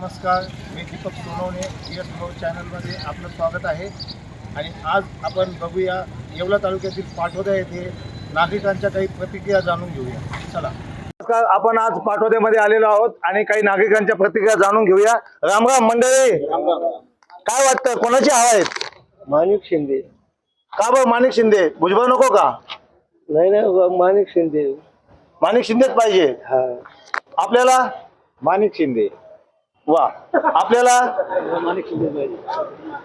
नमस्कार मी Deepak Sonawane S news चॅनलमध्ये आपलं स्वागत आहे. आणि आज आपण बघूया येवला तालुक्यातील पाठोदा येथे नागरिकांच्या काही प्रतिक्रिया जाणून घेऊया. चला. नमस्कार आपण आज पाठोद्यामध्ये आलेलो आहोत आणि काही नागरिकांच्या प्रतिक्रिया जाणून घेऊया. रामराम मंडळी काय वाटतं कोणाची हवा आहेत माणिक शिंदे. का बरं माणिक शिंदे? भुजबळ नको का? नाही नाही माणिक शिंदे. माणिक शिंदेच पाहिजे. हा. आपल्याला? माणिक शिंदे. वा. आपल्याला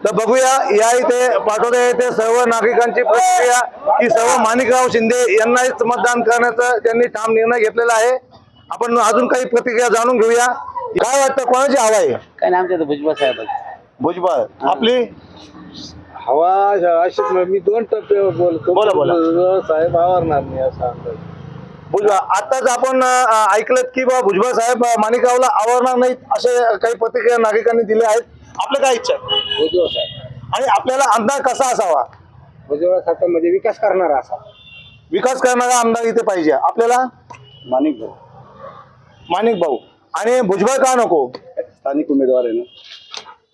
तर बघूया या इथे पाठवता येथे सर्व नागरिकांची प्रतिक्रिया की सर्व माणिकराव शिंदे यांनाच मतदान करण्याचा त्यांनी ठाम निर्णय घेतलेला आहे. आपण अजून काही प्रतिक्रिया जाणून घेऊया. काय वाटतं कोणाची हवा आहे? काय नाम त्याचं भुजबळ साहेब भुजबळ. आपली? हवा अशीच मी दोन टप्प्यावर बोलतो. बोला, बोला. साहेब आवरणार नाही असा आताच आपण ऐकलं की बा भुजबळ साहेब माणिकरावला आवडणार नाहीत असे काही प्रतिक्रिया नागरिकांनी दिल्या आहेत. आपलं काय इच्छा? भुजबळ साहेब. आणि आपल्याला आमदार कसा असावा? भुजबळ साहेब म्हणजे विकास करणारा असा. विकास करणारा आमदार इथे पाहिजे. आपल्याला? माणिक भाऊ. माणिक भाऊ. आणि भुजबळ का नको? स्थानिक उमेदवार आहे ना.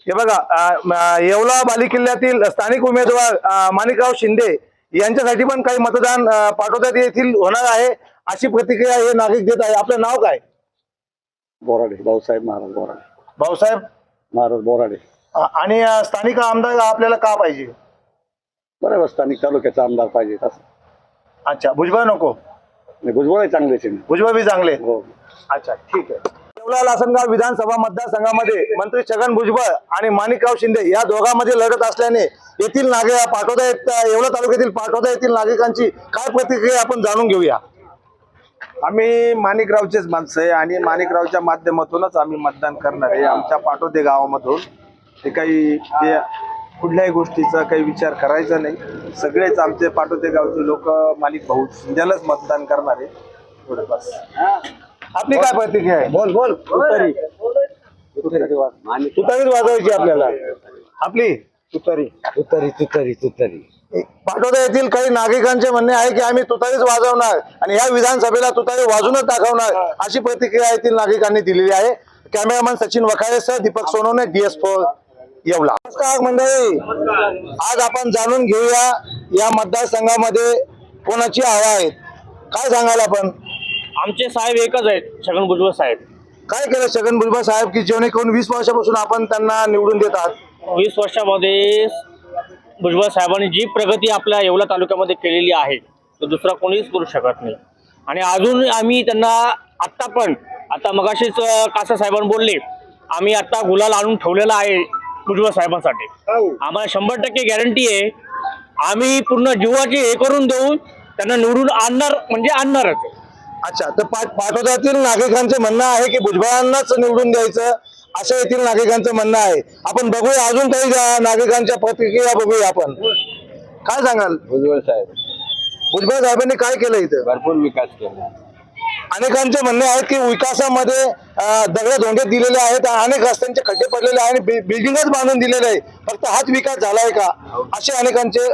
हे बघा येवला बालेकिल्ल्यातील स्थानिक उमेदवार माणिकराव शिंदे यांच्यासाठी पण काही मतदान पाठवतात येथील होणार आहे. अशी प्रतिक्रिया हे नागरिक देत आहे. आपलं नाव काय? बोराडे भाऊसाहेब महाराज बोराडे. भाऊसाहेब? महाराज बोराडे. अं, आणि अं, स्थानिक आमदार आपल्याला का पाहिजे? बरोबर स्थानिक तालुक्याचा आमदार पाहिजे असं अच्छा भुजबळ नको? आणि भुजबळ चांगले भुजबळ बी चांगले? हो. अच्छा ठीक आहे. येवला लासनगाव विधानसभा मतदारसंघामध्ये मंत्री छगन भुजबळ आणि माणिकराव शिंदे या दोघांमध्ये लढत असल्याने येथील नागरिक पाठवता येत येवला तालुक्यातील पाठवता येथील नागरिकांची काय प्रतिक्रिया आपण जाणून घेऊया? आम्ही माणिकरावचेच माणसं आहे आणि माणिकरावच्या माध्यमातूनच आम्ही मतदान करणार आहे. आमच्या पाटोदे गावामधून ते काही ते कुठल्याही गोष्टीचा काही विचार करायचा नाही. सगळेच आमचे पाटोदे गावचे लोक माणिक भाऊ शिंदेलाच मतदान करणार आहे. थोडं बस आपली काय प्रतिक्रिया आहे? बोल बोल. तुतारी. तुतारीच वाजवायची आपल्याला. आपली? तुतारी तुतारी तुतारी तुतारी. पाटोदा येथील काही नागरिकांचे म्हणणे आहे की आम्ही तुतारीच वाजवणार आणि या विधानसभेला तुतारी वाजूनच दाखवणार अशी प्रतिक्रिया येथील नागरिकांनी दिलेली आहे. कॅमेरामॅन सचिन वखारेसह दीपक सोनवणे डीएस फोर येवला. नमस्कार मंडळी. आज आपण जाणून घेऊया या मतदारसंघामध्ये कोणाची हवा आहेत काय सांगाल आपण? आमचे साहेब एकच आहेत छगन भुजबळ साहेब. काय केलं छगन भुजबळ साहेब की जेणेकरून वीस वर्षापासून आपण त्यांना निवडून देत आहात? वीस वर्षामध्ये भुजबळ साहेबांनी जी प्रगती आपल्या येवला तालुक्यामध्ये केलेली आहे तो दुसरा कोणीच करू शकत नाही. आणि अजून आम्ही त्यांना आत्ता पण आता मगाशीच कासा साहेबांनी बोलले आम्ही आता गुलाल आणून ठेवलेला आहे भुजबळ साहेबांसाठी. आम्हाला शंभर टक्के गॅरंटी आहे आम्ही पूर्ण जीवाची हे करून देऊन त्यांना निवडून आणणार म्हणजे आणणारच अच्छा तर पा- नागरिकांचं म्हणणं आहे की भुजबळांनाच निवडून द्यायचं असं येथील नागरिकांचं म्हणणं आहे. आपण बघूया अजून काही नागरिकांच्या प्रतिक्रिया बघूया आपण. काय सांगाल? भुजबळ साहेब. भुजबळ साहेबांनी काय केलं इथं? भरपूर विकास केला. अनेकांचे म्हणणे आहेत की विकासामध्ये दगड धोंडे दिलेले आहेत अनेक रस्त्यांचे खड्डे पडलेले आहे आणि बिल्डिंगच बांधून दिलेले आहे. फक्त हाच विकास झालाय का? असे अनेकांचे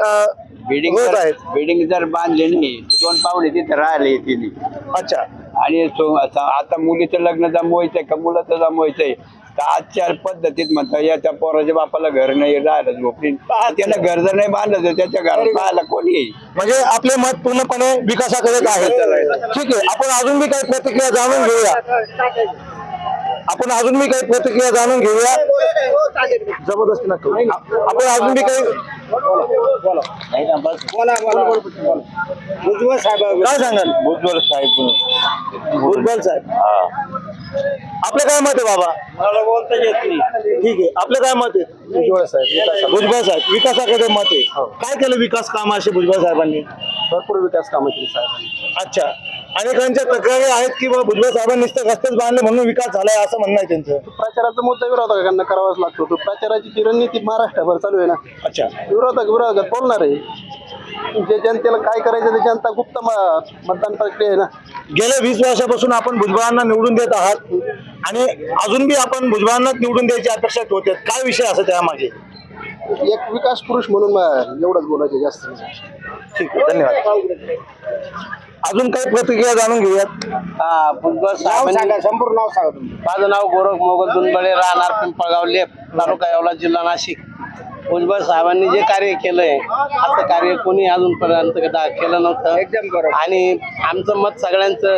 बिल्डिंग होत आहेत. बिल्डिंग जर बांधली नाही तर दोन पाहुणे तिथे राहिले येतील अच्छा. आणि आता आता मुलीचं लग्न जमवायचंय का? मुलाचं जमवायचंय. तर आजच्या पद्धतीत म्हणतात या त्या पोराच्या बापाला घर नाही राहिलं झोपडी त्याला घर जर नाही बांधलं तर त्याच्या घरात पाहायला कोणी येईल? म्हणजे आपले मत पूर्णपणे विकासाकडेच आहे ठीक आहे. आपण अजून बी काही प्रतिक्रिया जाणून घेऊया. आपण अजून बी काही प्रतिक्रिया जाणून घेऊया. जबरदस्ती नको आपण अजून बी काही भुजबळ साहेब काय सांगाल? भुजबळ साहेब. भुजबल साहेब. आपलं काय मत आहे बाबा? मला बोलता येत नाही. ठीक आहे. आपलं काय मत आहे? भुजबळ साहेब भुजबळ साहेब विकासाकडे मत आहे. काय केलं विकास काम असे भुजबळ साहेबांनी? भरपूर विकास कामं केली साहेबांनी. अच्छा. अनेकांच्या तक्रारी आहेत की बा भुजबळ साहेबांनी नुसतं रस्तेच बांधले म्हणून विकास झालाय असं म्हणणं आहे त्यांचं. प्रचाराचा मुद्दा विरोधकांना करावाच लागतो. तो प्रचाराची ती रणनीती महाराष्ट्रभर चालू आहे ना अच्छा. विरोधक विरोधक बोलणार आहे. जे जनतेला काय करायचं ते जनता गुप्त म- मतदान प्रक्रिया आहे ना. गेल्या वीस वर्षापासून आपण भुजबळांना निवडून देत आहात आणि अजून बी आपण भुजबळांनाच निवडून द्यायची अपेक्षा ठेवते काय विषय असं त्यामागे? एक विकास पुरुष म्हणून म- एवढंच बोलायचं जास्त. ठीक आहे धन्यवाद. अजून काही प्रतिक्रिया जाणून घेऊयात. हा भुजबळ साहेबांनी संपूर्ण नाव सांगा तुम्ही. माझं नाव गोरख मोगल दुनबळे राहणार पिंपळगाव लेप तालुका येवला जिल्हा नाशिक. भुजबळ साहेबांनी जे कार्य केलंय असं कार्य कोणी अजूनपर्यंत कदा- केलं नव्हतं. एकदम बरोबर. आणि आमचं मत सगळ्यांचं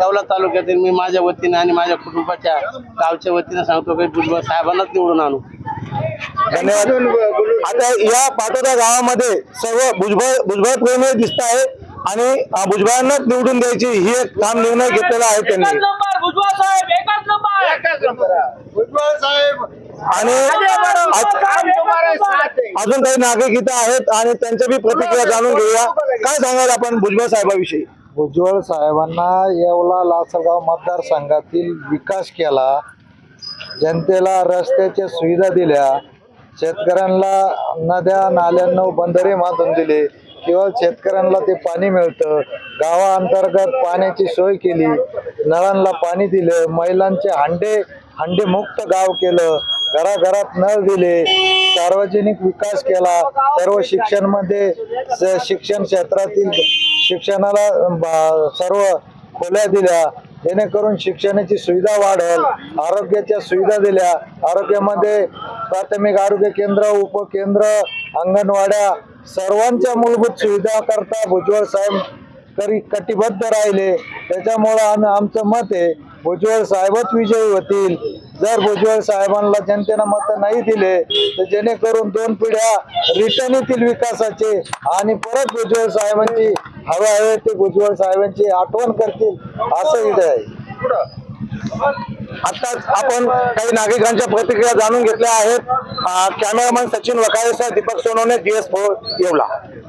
येवला तालुक्यातील मी माझ्या वतीने आणि माझ्या कुटुंबाच्या गावच्या वतीने सांगतो की भुजबळ साहेबांनाच निवडून आणू. धन्यवाद. आता या पाटोदा गावामध्ये सर्व भुजबळ भुजबळ प्रेमी दिसत आहे आणि भुजबळांनाच निवडून द्यायची ही एक ठाम निर्णय घेतलेला आहे त्यांनी. आणि आज- अजून काही नागरिक इथं आहेत आणि त्यांच्या बी प्रतिक्रिया जाणून घेऊया. काय सांगाल आपण भुजबळ साहेबाविषयी? भुजबळ साहेबांना येवला लासलगाव मतदारसंघातील विकास केला. जनतेला रस्त्याच्या सुविधा दिल्या. शेतकऱ्यांना नद्या नाल्यांना बंदरे बांधून दिले. किंवा शेतकऱ्यांना ते पाणी मिळतं. गावाअंतर्गत पाण्याची सोय केली. नळांना पाणी दिलं. महिलांचे हांडे हांडे मुक्त गाव केलं. घराघरात नळ दिले. सार्वजनिक विकास केला. सर्व शिक्षणमध्ये स- शिक्षण क्षेत्रातील शिक्षणाला सर्व खोल्या दिल्या. जेणेकरून शिक्षणाची सुविधा वाढेल. आरोग्याच्या सुविधा दिल्या. आरोग्यामध्ये प्राथमिक आरोग्य केंद्र उपकेंद्र अंगणवाड्या सर्वांच्या मूलभूत सुविधा करता भुजबळ साहेब करी कटिबद्ध राहिले. त्याच्यामुळं आम्ही आमचं मत आहे भुजबळ साहेबच विजयी होतील. जर भुजबळ साहेबांना जनतेनं मत नाही दिले तर जेणेकरून दोन पिढ्या रिटर्न येतील विकासाचे आणि परत भुजबळ साहेबांची हवे हवे ते भुजबळ साहेबांची आठवण करतील असं इथे आहे. आता आपण काही नागरिकांच्या प्रतिक्रिया जाणून घेतल्या आहेत. Cameraman Sachin Wakale sir Deepak Sonawane DS four Yeola.